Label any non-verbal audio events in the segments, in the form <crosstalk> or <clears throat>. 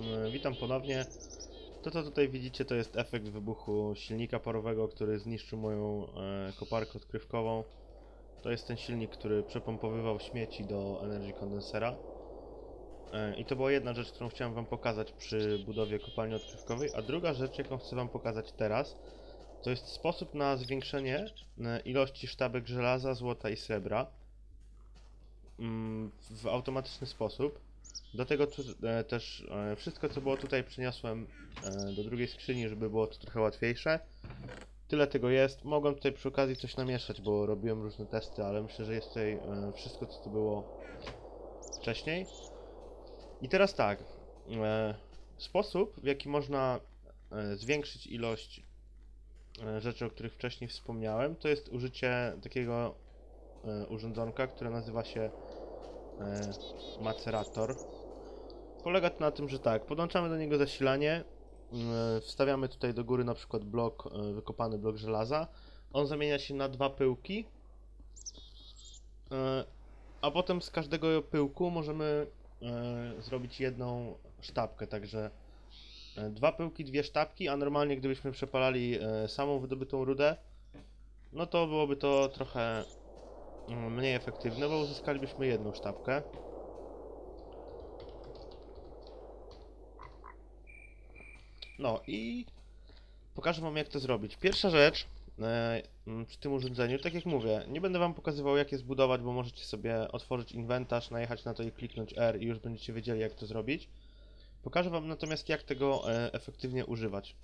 Mm, Witam ponownie. To co tutaj widzicie to jest efekt wybuchu silnika parowego, który zniszczył moją e, koparkę odkrywkową. To jest ten silnik, który przepompowywał śmieci do Energy Condensera. E, I to była jedna rzecz, którą chciałem wam pokazać przy budowie kopalni odkrywkowej, a druga rzecz, jaką chcę wam pokazać teraz, to jest sposób na zwiększenie e, ilości sztabek żelaza, złota i srebra mm, w automatyczny sposób. Do tego tu, e, też e, wszystko co było tutaj przeniosłem e, do drugiej skrzyni, żeby było to trochę łatwiejsze. Tyle tego jest. Mogłem tutaj przy okazji coś namieszać, bo robiłem różne testy, ale myślę, że jest tutaj e, wszystko co tu było wcześniej. I teraz tak. E, sposób w jaki można e, zwiększyć ilość e, rzeczy, o których wcześniej wspomniałem, to jest użycie takiego e, urządzonka, które nazywa się e, macerator. Polega to na tym, że tak, podłączamy do niego zasilanie, mm, wstawiamy tutaj do góry na przykład blok, e, wykopany blok żelaza, on zamienia się na dwa pyłki, e, a potem z każdego pyłku możemy e, zrobić jedną sztabkę, także e, dwa pyłki, dwie sztabki, a normalnie gdybyśmy przepalali e, samą wydobytą rudę, no to byłoby to trochę mm, mniej efektywne, bo uzyskalibyśmy jedną sztabkę. No i pokażę wam jak to zrobić. Pierwsza rzecz e, przy tym urządzeniu, tak jak mówię, nie będę wam pokazywał jak je zbudować, bo możecie sobie otworzyć inwentarz, najechać na to i kliknąć R i już będziecie wiedzieli jak to zrobić. Pokażę wam natomiast jak tego e, efektywnie używać.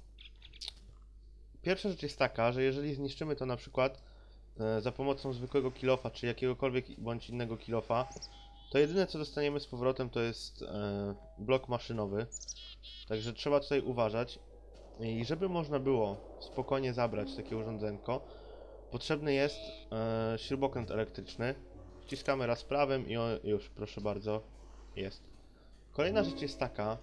Pierwsza rzecz jest taka, że jeżeli zniszczymy to na przykład e, za pomocą zwykłego kilofa, czy jakiegokolwiek bądź innego kilofa, to jedyne co dostaniemy z powrotem to jest e, blok maszynowy. Także trzeba tutaj uważać. I żeby można było spokojnie zabrać takie urządzenko, potrzebny jest e, śrubokręt elektryczny. Wciskamy raz prawym i on, już, proszę bardzo, jest. Kolejna rzecz jest taka,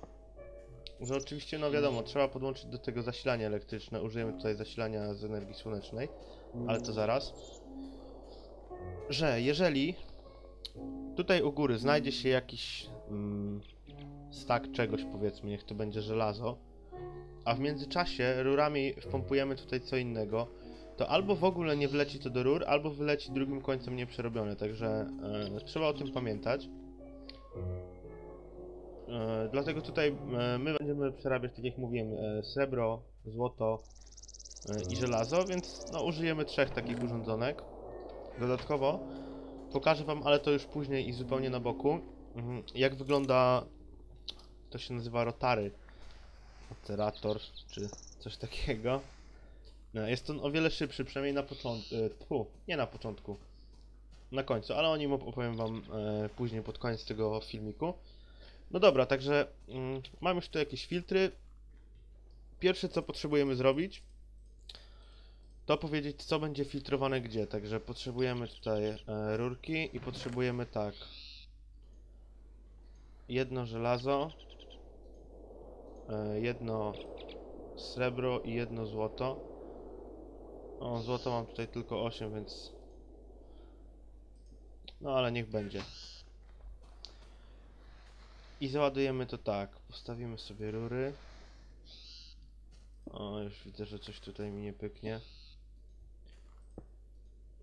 że oczywiście, no wiadomo, trzeba podłączyć do tego zasilanie elektryczne. Użyjemy tutaj zasilania z energii słonecznej, ale to zaraz. Że jeżeli tutaj u góry znajdzie się jakiś mm, stak czegoś, powiedzmy, niech to będzie żelazo, a w międzyczasie rurami wpompujemy tutaj co innego, to albo w ogóle nie wleci to do rur, albo wyleci drugim końcem nieprzerobione, także e, trzeba o tym pamiętać. E, dlatego tutaj e, my będziemy przerabiać, tak jak mówiłem, srebro, złoto i żelazo, więc no, użyjemy trzech takich urządzonek. Dodatkowo pokażę wam, ale to już później i zupełnie na boku, mhm, jak wygląda, to się nazywa rotary, operator, czy coś takiego. E, Jest on o wiele szybszy, przynajmniej na początku, nie na początku, na końcu, ale o nim op- opowiem wam e, później pod koniec tego filmiku. No dobra, także mm, mam już tu jakieś filtry. Pierwsze co potrzebujemy zrobić, to powiedzieć co będzie filtrowane gdzie. Także potrzebujemy tutaj e, rurki i potrzebujemy tak. Jedno żelazo, e, jedno srebro i jedno złoto. O, złoto mam tutaj tylko 8, więc... No ale niech będzie. I załadujemy to tak. Postawimy sobie rury. O, już widzę, że coś tutaj mi nie pyknie.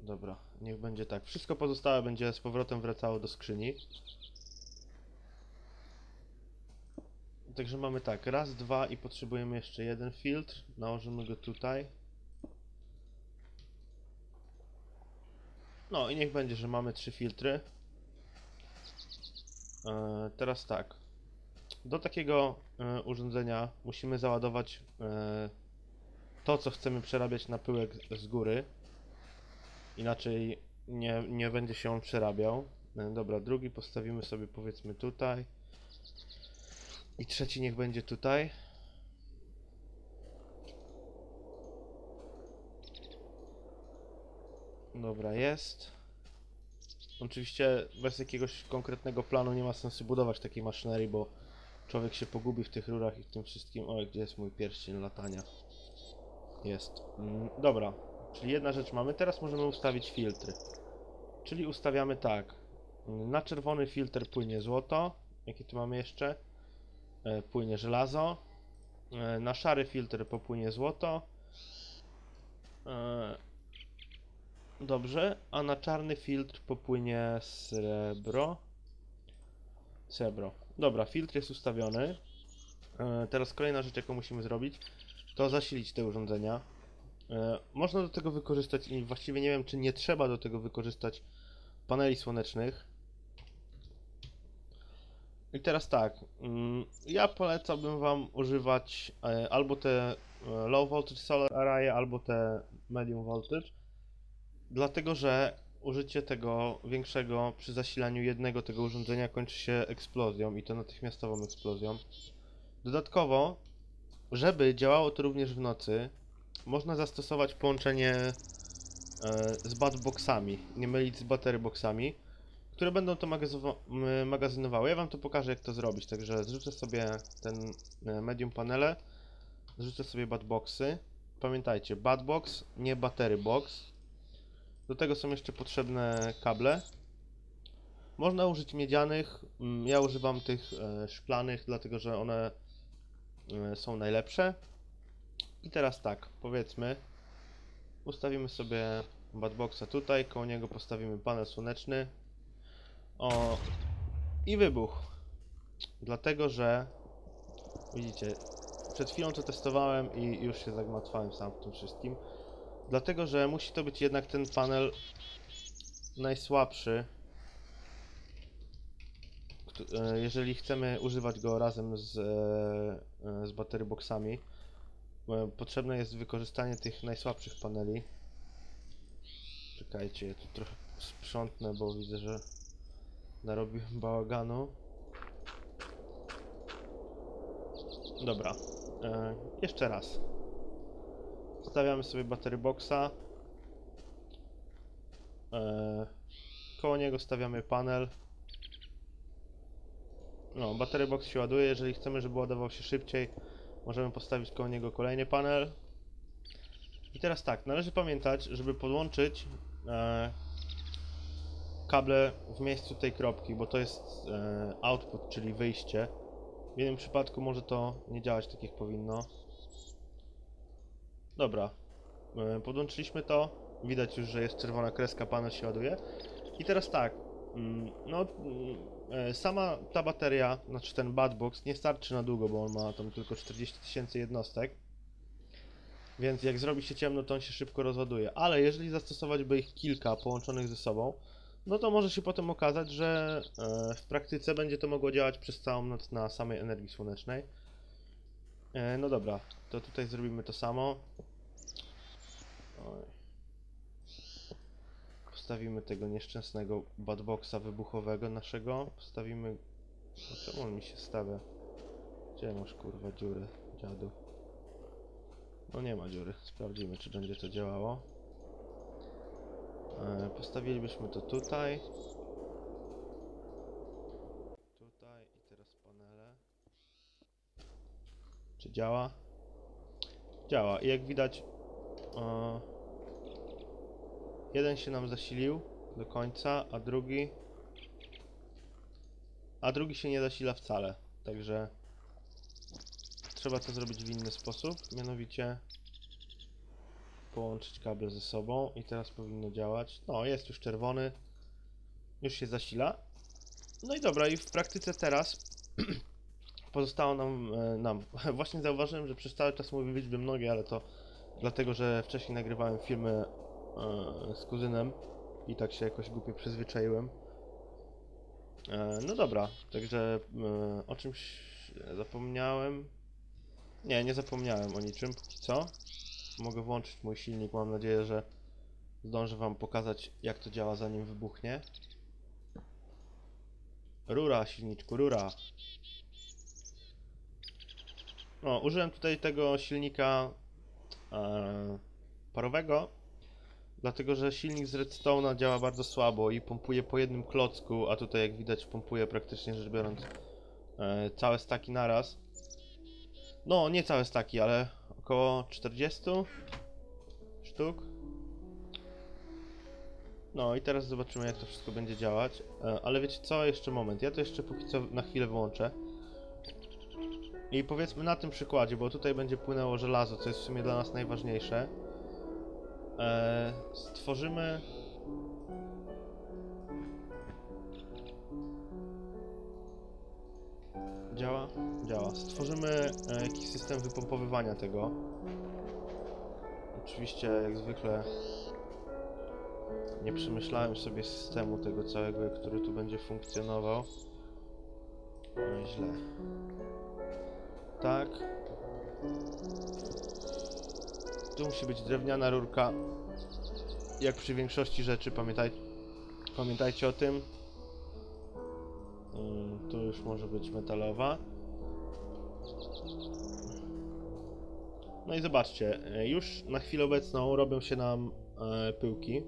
Dobra, niech będzie tak. Wszystko pozostałe będzie z powrotem wracało do skrzyni. Także mamy tak, raz, dwa i potrzebujemy jeszcze jeden filtr. Nałożymy go tutaj. No i niech będzie, że mamy trzy filtry. E, teraz tak. Do takiego e, urządzenia musimy załadować e, to, co chcemy przerabiać na pyłek z góry. Inaczej nie, nie będzie się on przerabiał. E, dobra, drugi postawimy sobie powiedzmy tutaj. I trzeci niech będzie tutaj. Dobra, jest. Oczywiście bez jakiegoś konkretnego planu nie ma sensu budować takiej maszynerii, bo człowiek się pogubi w tych rurach i w tym wszystkim. Oj, gdzie jest mój pierścień latania? Jest. Mm, dobra, czyli jedna rzecz mamy. Teraz możemy ustawić filtry. Czyli ustawiamy tak. Na czerwony filtr płynie złoto. Jakie tu mamy jeszcze? e, płynie żelazo, e, na szary filtr popłynie złoto. E, Dobrze, a na czarny filtr popłynie srebro. Srebro. Dobra, filtr jest ustawiony. Teraz kolejna rzecz, jaką musimy zrobić, to zasilić te urządzenia. E, Można do tego wykorzystać i właściwie nie wiem, czy nie trzeba do tego wykorzystać paneli słonecznych. I teraz tak, mm, ja polecałbym Wam używać e, albo te e, low voltage solar array, albo te medium voltage, dlatego że użycie tego większego przy zasilaniu jednego tego urządzenia kończy się eksplozją i to natychmiastową eksplozją. Dodatkowo, żeby działało to również w nocy, można zastosować połączenie e, z batboxami, nie mylić z battery boxami, które będą to magazynowały. Ja wam to pokażę jak to zrobić, także zrzucę sobie ten e, medium panele, zrzucę sobie batboxy. Pamiętajcie, batbox, nie battery box. Do tego są jeszcze potrzebne kable. Można użyć miedzianych, mm, ja używam tych e, szklanych, dlatego że one są najlepsze. I teraz tak, powiedzmy, ustawimy sobie batboxa tutaj, koło niego postawimy panel słoneczny. O, i wybuch. Dlatego, że widzicie, przed chwilą to testowałem i już się zagmatwałem sam w tym wszystkim. Dlatego, że musi to być jednak ten panel najsłabszy. e, Jeżeli chcemy używać go razem z, e, z battery boxami, potrzebne jest wykorzystanie tych najsłabszych paneli. Czekajcie, ja tu trochę sprzątnę, bo widzę, że narobiłem bałaganu. Dobra, e, jeszcze raz. Stawiamy sobie battery boxa. E, koło niego stawiamy panel. No, battery box się ładuje. Jeżeli chcemy, żeby ładował się szybciej, możemy postawić koło niego kolejny panel. I teraz tak, należy pamiętać, żeby podłączyć e, kable w miejscu tej kropki, bo to jest e, output, czyli wyjście. W jednym przypadku może to nie działać tak jak powinno. Dobra, e, podłączyliśmy to. Widać już, że jest czerwona kreska, panel się ładuje. I teraz tak, no mm, e, sama ta bateria, znaczy ten batbox nie starczy na długo, bo on ma tam tylko 40 tysięcy jednostek. Więc jak zrobi się ciemno, to on się szybko rozładuje. Ale jeżeli zastosować by ich kilka połączonych ze sobą, no to może się potem okazać, że e, w praktyce będzie to mogło działać przez całą noc na samej energii słonecznej. E, no dobra, to tutaj zrobimy to samo. Oj. Postawimy tego nieszczęsnego badboxa wybuchowego naszego. Postawimy... No czemu on mi się stawia? Gdzie masz kurwa dziury, dziadu? No nie ma dziury. Sprawdzimy, czy będzie to działało. E, Postawilibyśmy to tutaj. Tutaj i teraz panele. Czy działa? Działa. I jak widać, e, jeden się nam zasilił do końca, a drugi. A drugi się nie zasila wcale. Także trzeba to zrobić w inny sposób. Mianowicie połączyć kable ze sobą i teraz powinno działać. No, jest już czerwony. Już się zasila. No i dobra, i w praktyce teraz <clears throat> pozostało nam, e, nam. <laughs> Właśnie zauważyłem, że przez cały czas mówię liczby mnogie, ale to dlatego, że wcześniej nagrywałem filmy z kuzynem i tak się jakoś głupio przyzwyczaiłem. E, no dobra, także e, o czymś zapomniałem. Nie, nie zapomniałem o niczym póki co. Mogę włączyć mój silnik. Mam nadzieję, że zdążę Wam pokazać, jak to działa, zanim wybuchnie. Rura, silniczku, rura. O, użyłem tutaj tego silnika e, parowego, dlatego że silnik z Redstone'a działa bardzo słabo i pompuje po jednym klocku, a tutaj jak widać pompuje praktycznie rzecz biorąc e, całe staki naraz. No, nie całe staki, ale około 40 sztuk. No i teraz zobaczymy jak to wszystko będzie działać. E, ale wiecie co? Jeszcze moment. Ja to jeszcze póki co na chwilę wyłączę. I powiedzmy na tym przykładzie, bo tutaj będzie płynęło żelazo, co jest w sumie dla nas najważniejsze. E, stworzymy. Działa? Działa. Stworzymy e, jakiś system wypompowywania tego. Oczywiście, jak zwykle, nie przemyślałem sobie systemu tego całego, który tu będzie funkcjonował. No, źle. Tak. Tu musi być drewniana rurka. Jak przy większości rzeczy, pamiętaj, pamiętajcie o tym. Mm, Tu już może być metalowa. No i zobaczcie, e, już na chwilę obecną robią się nam e, pyłki.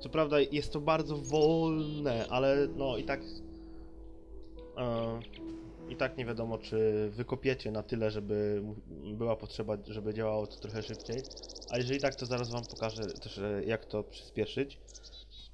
Co prawda jest to bardzo wolne, ale no i tak e, i tak nie wiadomo, czy wykopiecie na tyle, żeby była potrzeba, żeby działało to trochę szybciej. A jeżeli tak, to zaraz wam pokażę też, e, jak to przyspieszyć.